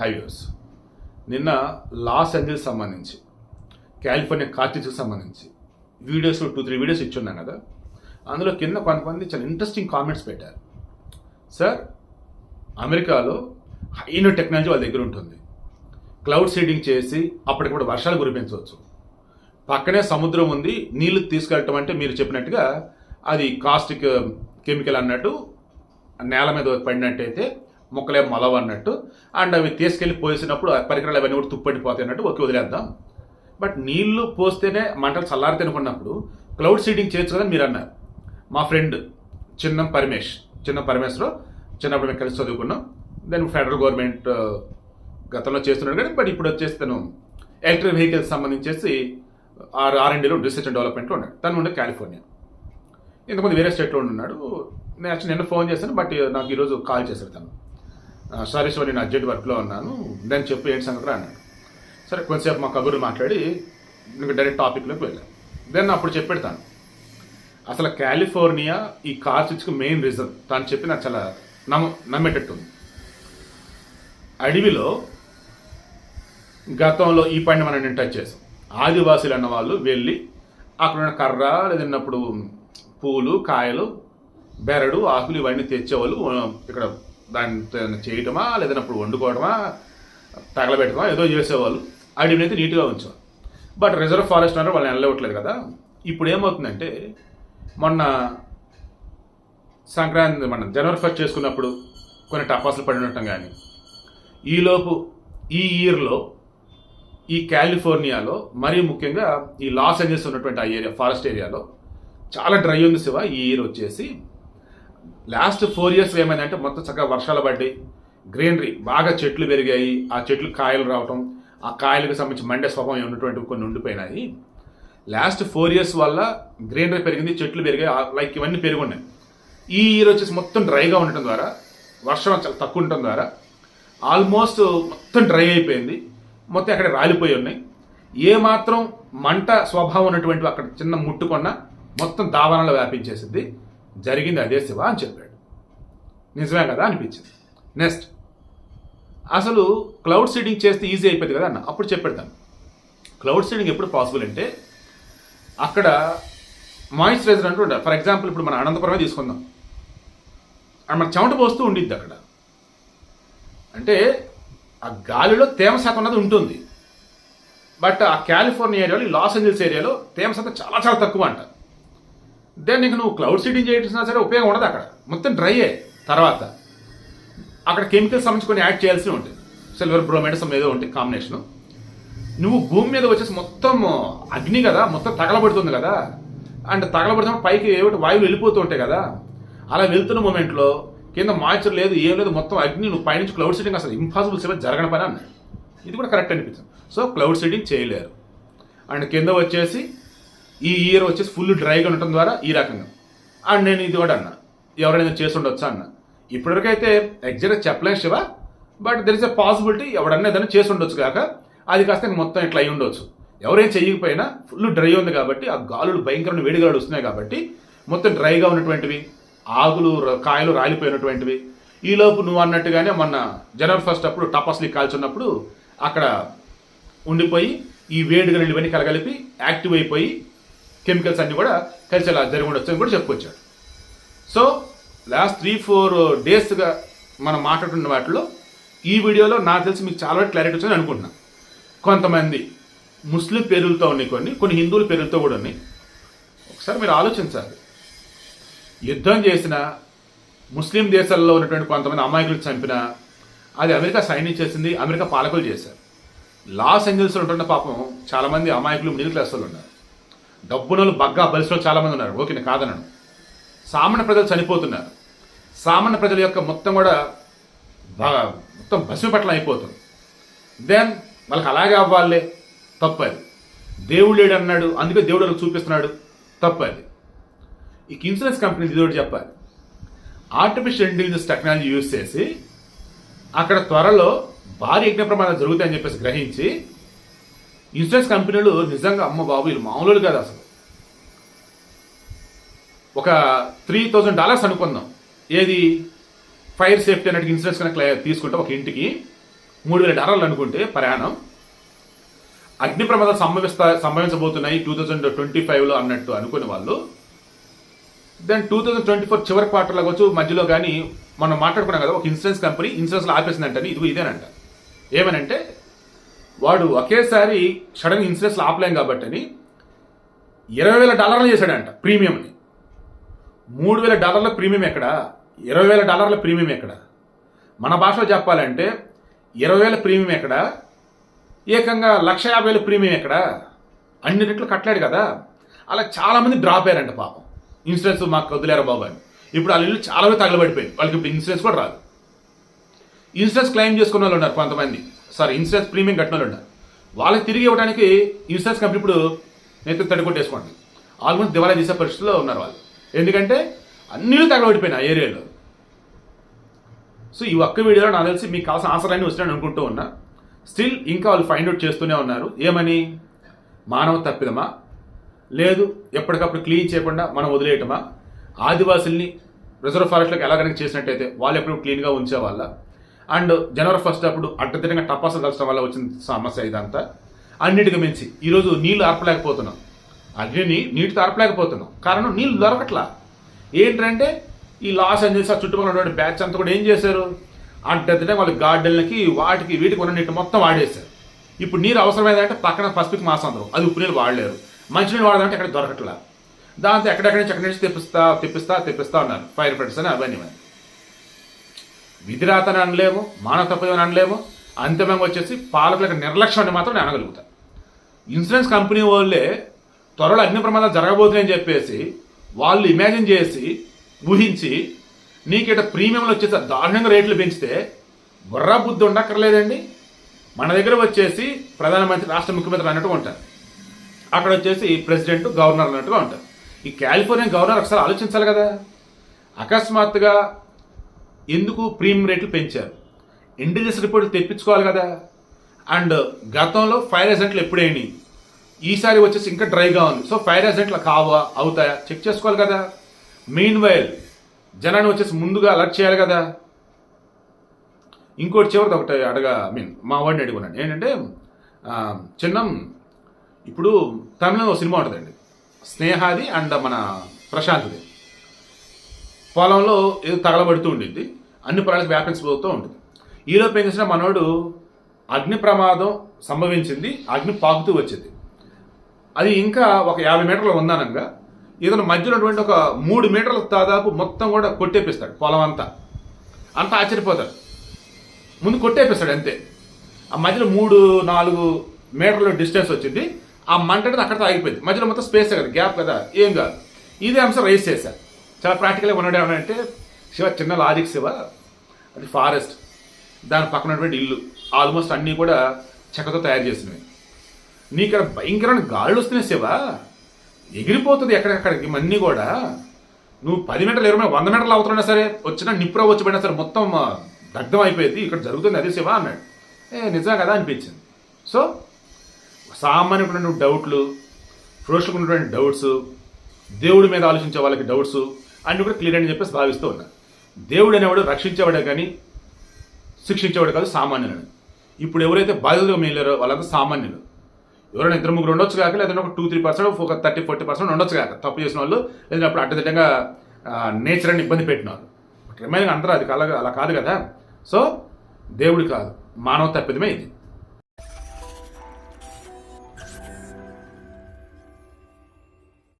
Highways నిన్న Los Angeles సంబంధించి California కార్టిజ్కి సంబంధించి వీడియోస్ టూ త్రీ వీడియోస్ ఇచ్చున్నాం కదా. అందులో కింద కొంతమంది చాలా ఇంట్రెస్టింగ్ కామెంట్స్ పెట్టారు. సార్ అమెరికాలో హైనో టెక్నాలజీ వాళ్ళ దగ్గర ఉంటుంది. క్లౌడ్ సీడింగ్ చేసి అప్పటికప్పుడు వర్షాలు కురిపించవచ్చు. పక్కనే సముద్రం ఉంది నీళ్ళు తీసుకెళ్ళటం అంటే మీరు చెప్పినట్టుగా అది కాస్టిక్ కెమికల్ uh, అన్నట్టు నేల మీద పడినట్టయితే మొక్కలే మొలవ అన్నట్టు. అండ్ అవి తీసుకెళ్ళి పోసినప్పుడు ఆ పరికరాలు అవన్నీ కూడా తుప్పడిపోతాయి అన్నట్టు ఒకే వదిలేద్దాం. బట్ నీళ్ళు పోస్తేనే మంటలు చల్లారి తినుకున్నప్పుడు క్లౌడ్ సీడింగ్ చేయొచ్చు కదా మీరు అన్నారు. మా ఫ్రెండ్ చిన్నం పరమేష్ చిన్న పరమేశ్వరం చిన్నప్పుడు మేము కలిసి చదువుకున్నాం. దెన్ ఫెడరల్ గవర్నమెంట్ గతంలో చేస్తున్నాడు కానీ బట్ ఇప్పుడు వచ్చేసి తను ఎలక్ట్రిక్ వెహికల్స్ సంబంధించేసి ఆర్ ఆర్ఎండ్లో రీసెర్చ్ అండ్ డెవలప్మెంట్లో ఉన్నాడు. తను ఉండే కాలిఫోర్నియా. ఇంతకుముందు వేరే స్టేట్లో ఉన్నాడు. నేను యాక్చువల్లీ నిన్న ఫోన్ చేశాను బట్ నాకు ఈరోజు కాల్ చేశాడు తను. సారీ సో నేను అర్జెంట్ వర్క్లో ఉన్నాను. నేను చెప్పు ఏంటి సంగతి అన్నాడు. సరే కొంతసేపు మా కబుర్లు మాట్లాడి ఇంకా డైరెక్ట్ టాపిక్లోకి వెళ్ళాను దెన్ అప్పుడు చెప్పెడతాను. అసలు కాలిఫోర్నియా ఈ కార్ స్విచ్కి మెయిన్ రీజన్ తాను చెప్పి నాకు చాలా నమ్మ నమ్మేటట్టుంది. అడవిలో గతంలో ఈ పని మనం నేను టచ్ చేసాం ఆదివాసులు అన్న వాళ్ళు వెళ్ళి అక్కడ ఉన్న కర్ర లేదన్నప్పుడు పూలు కాయలు బెరడు ఆకులు ఇవన్నీ తెచ్చేవాళ్ళు ఇక్కడ దాన్ని చేయటమా లేదన్నప్పుడు వండుకోవడమా తగలబెట్టడమా ఏదో చేసేవాళ్ళు. అడవిని అయితే నీట్గా ఉంచారు బట్ రిజర్వ్ ఫారెస్ట్ అంటే వాళ్ళని వెళ్ళవట్లేదు కదా. ఇప్పుడు ఏమవుతుందంటే మొన్న సంక్రాంతి మనం జనవరి ఫస్ట్ చేసుకున్నప్పుడు కొన్ని టపాసులు పడి ఉండటం కానీ ఈలోపు ఈ ఇయర్లో ఈ కాలిఫోర్నియాలో మరీ ముఖ్యంగా ఈ లాస్ ఏంజల్స్ ఉన్నటువంటి ఆ ఏరియా ఫారెస్ట్ ఏరియాలో చాలా డ్రై ఉంది శివ. ఈ ఇయర్ వచ్చేసి లాస్ట్ ఫోర్ ఇయర్స్ ఏమైందంటే మొత్తం చక్కగా వర్షాలు పడ్డాయి. గ్రీనరీ బాగా చెట్లు పెరిగాయి. ఆ చెట్లు కాయలు రావటం ఆ కాయలకు సంబంధించి మండే స్వభావం ఉన్నటువంటి కొన్ని ఉండిపోయినాయి. లాస్ట్ ఫోర్ ఇయర్స్ వల్ల గ్రీనరీ పెరిగింది చెట్లు పెరిగాయి లైక్ ఇవన్నీ పెరుగున్నాయి. ఈ ఇయర్ వచ్చేసి మొత్తం డ్రైగా ఉండటం ద్వారా వర్షం చాలా తక్కువ ఉండటం ద్వారా ఆల్మోస్ట్ మొత్తం డ్రై అయిపోయింది. మొత్తం అక్కడ రాలిపోయి ఉన్నాయి. ఏ మాత్రం మంట స్వభావం ఉన్నటువంటి అక్కడ చిన్న ముట్టుకున్న మొత్తం దావానంలో వ్యాపించేసింది. జరిగింది అదే శివ అని చెప్పాడు. నిజమే కదా అనిపించింది. నెక్స్ట్ అసలు క్లౌడ్ సీడింగ్ చేస్తే ఈజీ అయిపోయింది కదా అన్న. అప్పుడు చెప్పెడతాను క్లౌడ్ సీడింగ్ ఎప్పుడు పాసిబుల్ అంటే అక్కడ మాయిశ్చరైజర్ అంటూ ఉండాలి. ఫర్ ఎగ్జాంపుల్ ఇప్పుడు మన అనంతపురమే తీసుకుందాం. అండ్ మన చెమట పోస్తూ ఉండిద్ది అక్కడ. అంటే ఆ గాలిలో తేమ శాతం అన్నది ఉంటుంది. బట్ ఆ కాలిఫోర్నియా ఏరియాలో లాస్ ఏంజల్స్ ఏరియాలో తేమ శాతం చాలా చాలా తక్కువ అంట. దెన్ నీకు నువ్వు క్లౌడ్ సీడింగ్ చేసినా సరే ఉపయోగం ఉండదు అక్కడ. మొత్తం డ్రై అయ్యి తర్వాత. అక్కడ కెమికల్స్ సంబంధించి కొన్ని యాడ్ చేయాల్సి ఉంటుంది. సిల్వర్ బ్రోమైడ్ సమ్ ఏదో ఉంటుంది కాంబినేషన్ నువ్వు భూమి మీద వచ్చేసి మొత్తం అగ్ని కదా మొత్తం తగలబడుతుంది కదా. అండ్ తగలబడుతున్న పైకి ఏమిటి వాయువులు వెళ్ళిపోతూ ఉంటాయి కదా. అలా వెళ్తున్న మూమెంట్లో కింద మాయిచర్ లేదు ఏం లేదు మొత్తం అగ్ని నువ్వు పైనుంచి క్లౌడ్ సీడింగ్ అసలు ఇంపాసిబుల్ సేవ జరగని పని అన్నాడు ఇది కూడా కరెక్ట్ అనిపించింది సో క్లౌడ్ సీడింగ్ చేయలేరు. అండ్ కింద వచ్చేసి ఈ ఇయర్ వచ్చేసి ఫుల్ డ్రైగా ఉండటం ద్వారా ఈ రకంగా. అండ్ నేను ఇది కూడా అన్నా. ఎవరైనా చేసి ఉండొచ్చా అన్న. ఇప్పటివరకైతే ఎగ్జాక్ట్గా చెప్పలేను Shiva but there is a possibility ఎవడన్నా ఏదైనా చేసి ఉండొచ్చు కాక అది కాస్త మొత్తం ఇట్లా అయి ఉండొచ్చు. ఎవరేం చేయకపోయినా ఫుల్ డ్రై ఉంది కాబట్టి ఆ గాలులు భయంకరమైన వేడిగాలు వస్తున్నాయి కాబట్టి మొత్తం డ్రైగా ఉన్నటువంటివి ఆకులు కాయలు రాలిపోయినటువంటివి. ఈలోపు నువ్వు అన్నట్టుగానే మొన్న జనవరి ఫస్ట్ అప్పుడు టపాస్లీ కాల్చున్నప్పుడు అక్కడ ఉండిపోయి ఈ వేడిగా ఇవన్నీ కలగలిపి యాక్టివ్ అయిపోయి కెమికల్స్ అన్నీ కూడా కలిసి అలా జరిగి ఉండొచ్చు అని కూడా చెప్పుకొచ్చాడు. సో లాస్ట్ త్రీ ఫోర్ డేస్గా మనం మాట్లాడుతున్న వాటిలో ఈ వీడియోలో నాకు తెలిసి మీకు చాలా క్లారిటీ వచ్చిందని అనుకుంటున్నాను. కొంతమంది ముస్లిం పేర్లతో ఉన్నాయి కొన్ని కొన్ని హిందువుల పేర్లతో కూడా ఉన్నాయి. ఒకసారి మీరు ఆలోచించాలి. యుద్ధం చేసిన ముస్లిం దేశాల్లో ఉన్నటువంటి కొంతమంది అమాయకులు చంపిన అది అమెరికా సైన్యం చేసింది అమెరికా పాలకులు చేశారు. లాస్ ఏంజల్స్లో ఉంటున్న పాపం చాలామంది అమాయకులు మిడిల్ క్లాస్ వాళ్ళు ఉన్నారు. డబ్బునలు బగ్గా బలిసిలో చాలామంది ఉన్నారు. ఓకే నేను కాదనను. సామాన్య ప్రజలు చనిపోతున్నారు. సామాన్య ప్రజల యొక్క మొత్తం కూడా బాగా మొత్తం భస్మపట్లం అయిపోతుంది. దెన్ వాళ్ళకి అలాగే అవ్వాలే తప్పది. దేవుడు లేడు అన్నాడు అందుకే దేవుడు వాళ్ళకి చూపిస్తున్నాడు తప్పది. ఈ ఇన్సూరెన్స్ కంపెనీ ఇది చెప్పాలి. ఆర్టిఫిషియల్ ఇంటెలిజెన్స్ టెక్నాలజీ యూజ్ చేసి అక్కడ త్వరలో భారీ యజ్ఞ ప్రమాదాలు జరుగుతాయని చెప్పేసి గ్రహించి ఇన్సూరెన్స్ కంపెనీలు నిజంగా అమ్మ బాబు వీళ్ళు మామూలు కాదు అసలు. ఒక త్రీ థౌజండ్ డాలర్స్ అనుకుందాం. ఏది? ఫైర్ సేఫ్టీ అనేది ఇన్సూరెన్స్ కనుక తీసుకుంటే ఒక ఇంటికి మూడు వేల డాలర్లు అనుకుంటే ప్రయాణం. అగ్ని ప్రమాదాలు సంభవిస్తా సంభవించబోతున్నాయి టూ థౌజండ్ ట్వంటీ ఫైవ్లో అన్నట్టు అనుకునే వాళ్ళు. Then two thousand twenty four చివరి క్వార్టర్లో కావచ్చు మధ్యలో కానీ మనం మాట్లాడుకున్నాం కదా ఒక ఇన్సూరెన్స్ కంపెనీ ఇన్సూరెన్స్లో ఆపేసిందంటే ఇది ఇదేనంట. ఏమనంటే వాడు ఒకేసారి సడన్ ఇన్సూరెన్స్లో ఆపలేం కాబట్టి అని ఇరవై వేల డాలర్లు చేశాడంట ప్రీమియంని మూడు వేల డాలర్ల ప్రీమియం ఎక్కడ? ఇరవై వేల డాలర్ల ప్రీమియం ఎక్కడ? మన భాషలో చెప్పాలంటే ఇరవై వేల ప్రీమియం ఎక్కడ? ఏకంగా లక్ష యాభై వేల ప్రీమియం ఎక్కడ? అన్ని రెట్లు కట్టలేడు కదా. అలా చాలామంది డ్రాప్ అయ్యారంట పాపం. ఇన్సూరెన్స్ మాకు వదిలేరు బాబు అని. ఇప్పుడు వాళ్ళ ఇల్లు చాలా మంది తగలబడిపోయింది. వాళ్ళకి ఇప్పుడు ఇన్సూరెన్స్ కూడా రాదు. ఇన్సూరెన్స్ క్లెయిమ్ చేసుకున్న వాళ్ళు ఉన్నారు కొంతమంది. సారీ ఇన్సూరెన్స్ ప్రీమియం కట్టిన వాళ్ళు వాళ్ళకి తిరిగి ఇవ్వడానికి ఇన్సూరెన్స్ కంపెనీ ఇప్పుడు నేత తడికొట్టేసుకోండి ఆల్మోస్ట్ దివాలా తీసే పరిస్థితిలో ఉన్నారు వాళ్ళు. ఎందుకంటే అన్నీ తగలబడిపోయినాయి ఆ ఏరియాలో. సో ఈ ఒక్క వీడియోలో నాకు తెలిసి మీకు కావాల్సిన ఆన్సర్లన్నీ వస్తున్నాయని అనుకుంటూ ఉన్నా. స్టిల్ ఇంకా వాళ్ళు ఫైండ్ అవుట్ చేస్తూనే ఉన్నారు. ఏమని? మానవ తప్పిదమా? లేదు ఎప్పటికప్పుడు క్లీన్ చేయకుండా మనం వదిలేయటమా? ఆదివాసుల్ని రిజర్వ్ ఫారెస్ట్లోకి ఎలా కనుక చేసినట్టయితే వాళ్ళు ఎప్పుడు క్లీన్గా ఉంచేవాళ్ళ? అండ్ జనవరి ఫస్ట్ అప్పుడు అడ్డదిడ్డంగా టపాసులు కలచడం వల్ల వచ్చిన సమస్య ఇదంతా. అన్నిటికి మించి. ఈరోజు నీళ్ళు అర్పలేకపోతున్నాం అగ్నిని నీటితో ఆర్పలేకపోతున్నాం. కారణం నీళ్ళు దొరకట్లా. ఏంటంటే ఈ లాస్ ఏంజల్స్ ఆ చుట్టుపక్కల ఉన్నటువంటి బ్యాచ్ అంతా కూడా ఏం చేశారు? అడ్డదిడ్డంగా వాళ్ళ గార్డెన్లకి వాటికి వీటికి ఉన్న నీటి మొత్తం వాడేశారు. ఇప్పుడు నీరు అవసరమైందంటే పక్కన పసిఫిక్ మాసాంధ్రం అది ఉప్పు నీళ్ళు వాడలేరు. మంచినీళ్ళు వాడదంటే ఎక్కడ దొరకట్లా. దాంతో ఎక్కడెక్కడి నుంచి ఎక్కడి నుంచి తెప్పిస్తా తెప్పిస్తా తెప్పిస్తా ఉన్నారు ఫైర్ ఫైటర్స్ అని అవన్నీ విధిరాతని అనలేము మానవ తప్పదని అనలేము అంతిమంగా వచ్చేసి పాలకులకు నిర్లక్ష్యం అని మాత్రం నేను అనగలుగుతాను ఇన్సూరెన్స్ కంపెనీ వాళ్ళే త్వరలో అగ్ని ప్రమాదాలు జరగబోతున్నాయని చెప్పేసి వాళ్ళు ఇమాజిన్ చేసి ఊహించి నీకిట ప్రీమియంలు వచ్చేసి దారుణంగా రేట్లు పెంచితే బుర్రా బుద్ధి ఉండక్కర్లేదండి. మన దగ్గర వచ్చేసి ప్రధానమంత్రి రాష్ట్ర ముఖ్యమంత్రి అన్నట్టుగా ఉంటారు. అక్కడ వచ్చేసి ప్రెసిడెంట్ గవర్నర్ అన్నట్టుగా ఉంటారు. ఈ కాలిఫోర్నియా గవర్నర్ ఒకసారి ఆలోచించాలి కదా. అకస్మాత్తుగా ఎందుకు ప్రీమియం రేట్లు పెంచారు? ఇంటెలిజెన్స్ రిపోర్ట్ తెప్పించుకోవాలి కదా. అండ్ గతంలో ఫైర్ ఏజెంట్లు ఎప్పుడైనాయి? ఈసారి వచ్చేసి ఇంకా డ్రైగా ఉంది. సో ఫైర్ ఏజెంట్లు కావా అవుతాయా? చెక్ చేసుకోవాలి కదా. మెయిన్ వైల్ జనాన్ని వచ్చేసి ముందుగా అలర్ట్ చేయాలి కదా. ఇంకోటి చివరిది ఒకటి అడగా ఐ మీన్ మా వాడిని అడుగున్నాను. ఏంటంటే చిన్నం ఇప్పుడు తమిళంలో ఒక సినిమా ఉంటుందండి. స్నేహాది అండ్ మన ప్రశాంత్ది. పొలంలో ఏదో తగలబడుతూ ఉండిద్ది అన్ని పొలాలకు వ్యాపించబోతూ ఉంటుంది. ఈలోపు ఏం చేసిన మనోడు అగ్ని ప్రమాదం సంభవించింది. అగ్ని పాకుతూ వచ్చింది. అది ఇంకా ఒక యాభై మీటర్లు ఉందనంగా. ఏదైనా మధ్యలో ఉన్నటువంటి ఒక మూడు మీటర్ల దాదాపు మొత్తం కూడా కొట్టేపిస్తాడు పొలం అంతా. అంతా ఆశ్చర్యపోతాడు. ముందు కొట్టేపిస్తాడు అంతే. ఆ మధ్యలో మూడు నాలుగు మీటర్ల డిస్టెన్స్ వచ్చింది. ఆ మంట అనేది అక్కడ ఆగిపోయింది. మధ్యలో మొత్తం స్పేసే కదా గ్యాప్ కదా ఏం కాదు. ఇదే అంశం రైస్ చేశారు. చాలా ప్రాక్టికల్గా ఉన్నాడు ఏమంటే శివ చిన్న లాజిక్ శివ అది ఫారెస్ట్ దాని పక్కన ఉన్నటువంటి ఇల్లు. ఆల్మోస్ట్ అన్నీ కూడా చెక్కతో తయారు చేసినవి. నీకు ఇక్కడ భయంకరమైన గాలులు వస్తున్నాయి శివ. ఎగిరిపోతుంది ఎక్కడెక్కడికి ఇవన్నీ కూడా నువ్వు పది మీటర్లు ఇరవై వంద మీటర్లు అవుతున్నా సరే వచ్చినా నిప్పురా వచ్చి పడినా సరే మొత్తం దగ్ధం అయిపోయింది. ఇక్కడ జరుగుతుంది అదే శివ అన్నాడు. ఏ నిజం కదా అనిపించింది. సో సామాన్యమైనటువంటి డౌట్లు ఫ్రోషకు ఉన్నటువంటి డౌట్స్ దేవుడి మీద ఆలోచించే వాళ్ళకి డౌట్స్ అన్ని కూడా క్లియర్ అని చెప్పేసి భావిస్తూ ఉన్నా. దేవుడు అనేవాడు రక్షించేవాడే కానీ శిక్షించేవాడు కాదు సామాన్యుడు ఇప్పుడు ఎవరైతే బాధితులుగా మేలారో వాళ్ళంతా సామాన్యులు. ఎవరైనా ఇద్దరు ముగ్గురు ఉండొచ్చు కాక లేదంటే ఒక టూ త్రీ పర్సెంట్ ఒక థర్టీ ఫార్టీ పర్సెంట్ ఉండొచ్చు కాక తప్పు చేసిన వాళ్ళు లేదంటే అప్పుడు అడ్డదిడ్డంగా నేచర్ అని ఇబ్బంది పెట్టిన వాళ్ళు. రిమైనింగ్ అందరూ అది అలా అలా కాదు కదా. సో దేవుడు కాదు. మానవ తప్పిదమే ఇది.